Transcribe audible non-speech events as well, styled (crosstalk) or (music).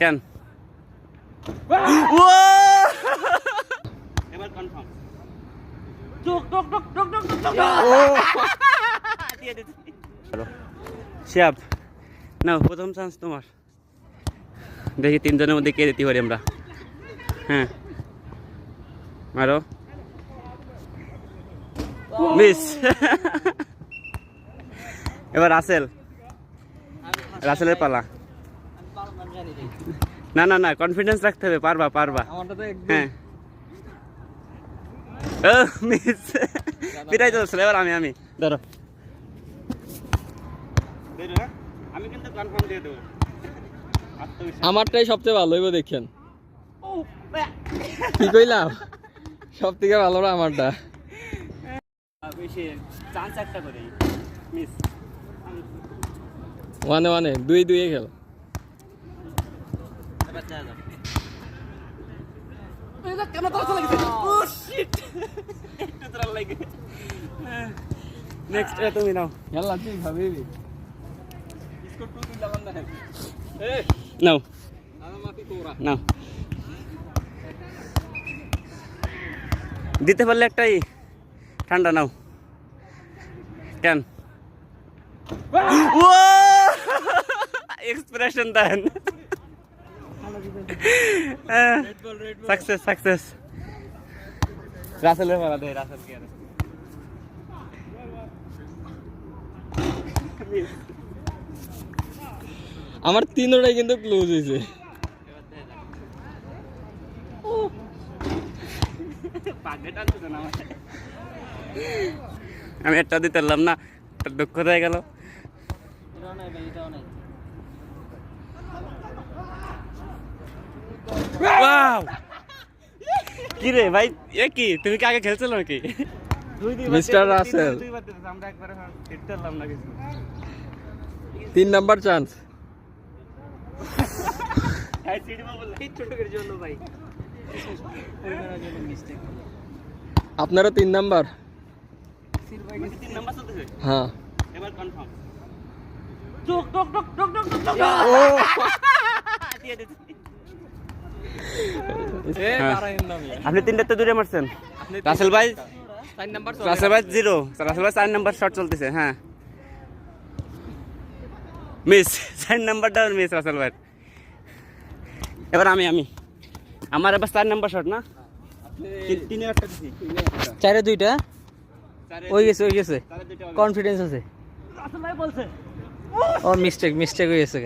কেন? এবার কনফার্ম টুক টুক টুক টুক টুক টুক টুক দিয়ে দিচ্ছি। শিয়াব নাও প্রথম চান্স তোমার। দেখি তিনজনের মধ্যে কে দিতে পারি আমরা। হ্যাঁ। মারো। মিস এবার রাসেল। রাসেলের পালা। না না না কনফিডেন্স রাখতে হবে পারবা পারবা। আমারটা তো হ্যাঁ। ও মিস পিটাই তো এবার আমি আমি। ধরো। আমি কিন্তু কনফার্ম দিয়ে দেবো আমারটাই সবচেয়ে ভালো হইব দেখেন। কি কইলাম? সব থেকে ভালো না আমারটা। বেশি চান্স একটা করে মিস ওয়ানে ওয়ানে দুই দুই খেল। এবার যা যাও নেক্সট তুমি নাও খেলা তুই ভাবি স্কোর টু তুই লাগান না এ নাও আমার মাটি তোরা নাও দিতে পারলে একটাই ঠান্ডা নাও কেন এক্সপ্রেশন দেন। সাকসেস সাকসেস রাসেলের মারা দে রাসেল কি আমার তিনটাই কিন্তু ক্লোজ হয়েছে। আমি একটা দিতে পারলাম না দুঃখ হয়ে গেল। Wow! (laughs) কি রে ভাই এ কি? তুমি কি আগে খেলছিল নাকি? দুই দুইবার Mr. দিয়েছ, Russell. তিন দুইবার দিয়েছ, আমরা একবারে হিটতে পারলাম না কিছু। তিন নাম্বার চান্স আপনারা তিন নাম্বার। তিন নাম্বার চলতেছে? হ্যাঁ। এবার কনফার্ম (laughs) আপনি তিনটাতে দূরে মারছেন। রাসেল ভাই? রাসেল ভাই জিরো। রাসেল ভাই চার নাম্বার শট চলতেছে হ্যাঁ। মিস চার নাম্বারটা মিস রাসেল ভাই। এবার আমি আমি। আমার এবার চার নাম্বার শট না? চারে দুইটা? ওই গেছে ওই গেছে। কনফিডেন্স আছে। ও মিস্টেক মিস্টেক হয়ে গেছে